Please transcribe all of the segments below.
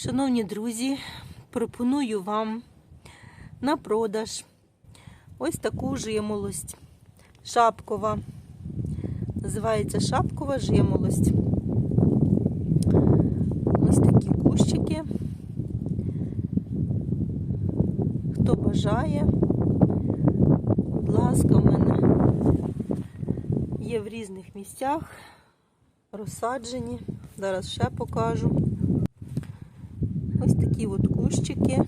Шановні друзі, пропоную вам на продаж ось таку жимолость. Шапкова. Називається шапкова жимолость. Ось такі кущики. Хто бажає, будь ласка, в мене є в різних місцях розсаджені. Зараз ще покажу. Такі от кущики.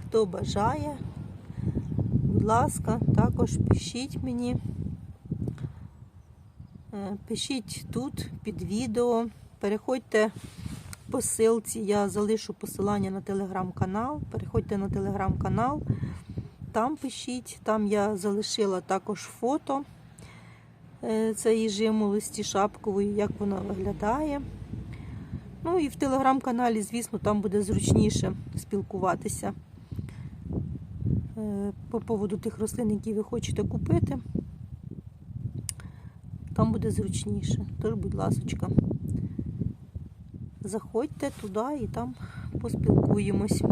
Хто бажає, будь ласка, також пишіть мені. Е, Пишіть тут під відео. Переходьте по ссылці, я залишу посилання на телеграм-канал. Переходьте на телеграм-канал, там пишіть, там я залишила також фото цієї жимолості шапкової, як вона виглядає. Ну і в телеграм-каналі, звісно, там буде зручніше спілкуватися е, по поводу тих рослин, які ви хочете купити. Там буде зручніше. Тож, будь ласочка, заходьте туди і там поспілкуємось.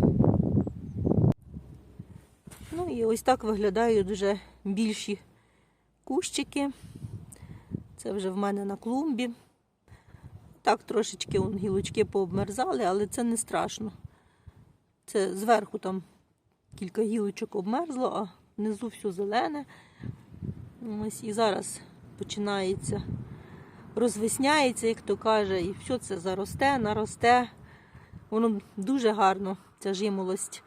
Ну і ось так виглядають вже більші кущики. Це вже в мене на клумбі. Так, трошечки вон, гілочки пообмерзали, але це не страшно. Це зверху там кілька гілочок обмерзло, а внизу все зелене. Ось і зараз починається, розвесняється, як то каже, і все це заросте, наросте. Воно дуже гарно, ця жимолость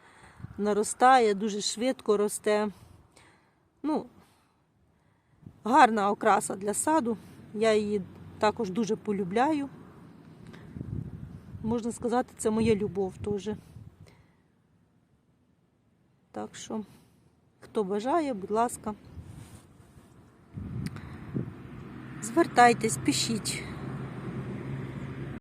наростає, дуже швидко росте. Ну, гарна окраса для саду. Я її також дуже полюбляю. Можна сказати, це моя любов теж. Так що, хто бажає, будь ласка, звертайтесь, пишіть.